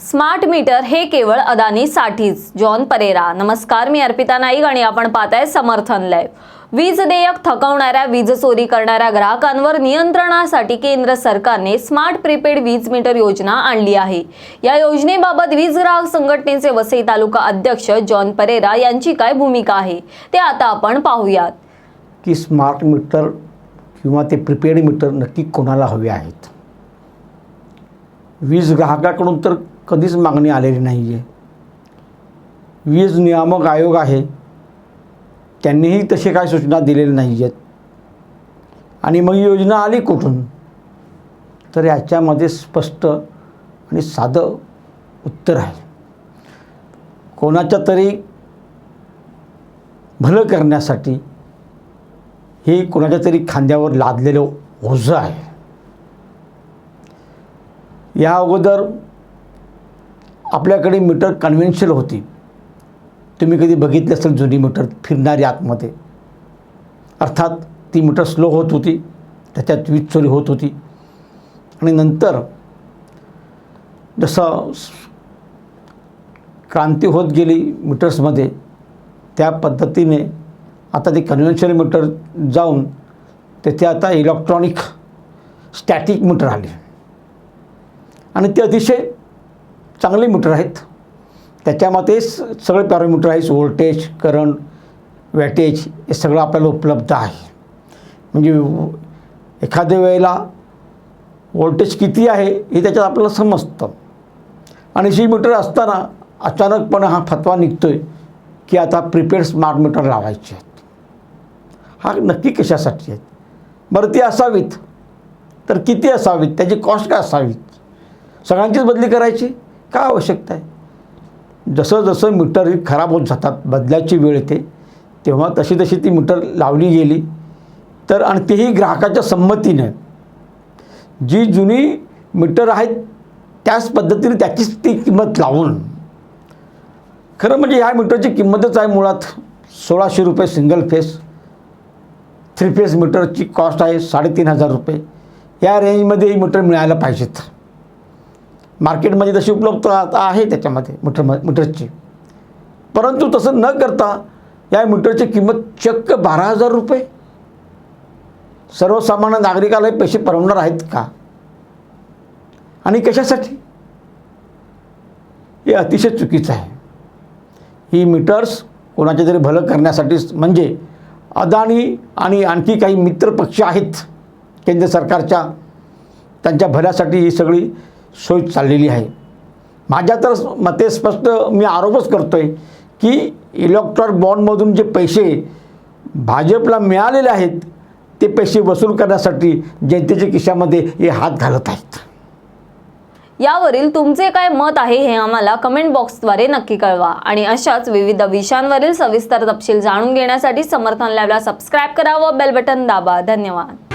Smart meter हे केवळ अदानीसाठीच. John Pereira नमस्कार मी अर्पिता नाईक आणि आपण पाहताय समर्थन लाईव्ह. वीज देयक थकवणाऱ्या वीज चोरी करणाऱ्या ग्राहकांवर नियंत्रणासाठी केंद्र सरकारने स्मार्ट प्रीपेड वीज मीटर योजना आणली आहे. या योजनेबाबत वीज ग्राहक संघटनेचे वसई तालुका अध्यक्ष जॉन परेरा यांची काय भूमिका आहे ते आता आपण पाहूयात. की स्मार्ट मीटर किंवा ते प्रिपेड मीटर नक्की कोणाला हवे आहेत? वीज ग्राहकाकडून तर कधीच मागणी आलेली नाही आहे वीज नियामक आयोग आहे. त्यांनीही तसे काय सूचना दिलेल्या नाही आहेत आणि मग योजना आली कुठून? तर याच्यामध्ये स्पष्ट आणि साधं उत्तर आहे. कोणाच्या तरी भलं करण्यासाठी हे कोणाच्या तरी खांद्यावर लादलेलं ओझं आहे. या अगोदर आपल्याकडे मीटर कन्व्हेन्शनल होती. तुम्ही कधी बघितली असेल जुनी मीटर फिरणारी आतमध्ये? अर्थात ती मीटर स्लो होत होती त्याच्यात वीज चोरी होत होती. आणि नंतर जसं क्रांती होत गेली मीटर्समध्ये त्या पद्धतीने आता ते कन्व्हेन्शनल मीटर जाऊन तेथे आता इलेक्ट्रॉनिक स्टॅटिक मीटर आले. आणि ते अतिशय चांगले मीटर आहेत. त्याच्यामध्ये स- सगळे पॅरामीटर आहेत व्होल्टेज करंट वॅटेज हे सगळं आपल्याला उपलब्ध आहे. म्हणजे एखाद्या वेळेला व्होल्टेज किती आहे हे त्याच्यात आपल्याला समजतं. आणि जी मीटर असताना अचानकपणे हा फतवा निघतो आहे की आता प्रिपेड स्मार्ट मीटर लावायचे आहेत. हा नक्की कशासाठी आहेत? बरं ती असावीत. तर किती असावीत? त्याची कॉस्ट काय असावीत? सगळ्यांचीच बदली करायची? का आवश्यकता आहे? जसं जसं मीटर खराब होत जातात बदलायची वेळ येते तेव्हा तशी तशी ती मीटर लावली गेली तर आणि तेही ग्राहकाच्या संमतीनं. जी जुनी मीटर आहेत त्याच पद्धतीने त्याचीच ती किंमत लावून. खरं म्हणजे ह्या मीटरची किंमतच आहे मुळात सोळाशे रुपये सिंगल फेस थ्री फेस मीटरची कॉस्ट आहे साडेतीन हजार रुपये. या रेंजमध्ये ही मीटर मिळायला पाहिजेत. मार्केटमध्ये तशी उपलब्ध आता आहे त्याच्यामध्ये मीटर मीटरची. परंतु तसं न करता या मीटरची किंमत चक्क बारा हजार रुपये. सर्वसामान्य नागरिकाला हे पैसे परवडणार आहेत का? आणि कशासाठी? हे अतिशय चुकीचं आहे. ही मीटर्स कोणाचे तरी भलं करण्यासाठीच म्हणजे अदानी आणि आणखी काही मित्रपक्ष आहेत केंद्र सरकारच्या त्यांच्या भल्यासाठी ही सगळी सोय चाललेली आहे. माझ्या तर मते स्पष्ट मी आरोपच करतो आहे की इलेक्ट्रॉनिक बॉन्डमधून जे पैसे भाजपला मिळालेले आहेत ते पैसे वसूल करण्यासाठी जनतेच्या खिशामध्ये हे हात घालत आहेत. यावरील तुमचे काय मत आहे हे आम्हाला कमेंट बॉक्सद्वारे नक्की कळवा आणि अशाच विविध विषयांवरील सविस्तर तपशील जाणून घेण्यासाठी समर्थन लॅबला सबस्क्राईब करा व बेल बटन दाबा. धन्यवाद.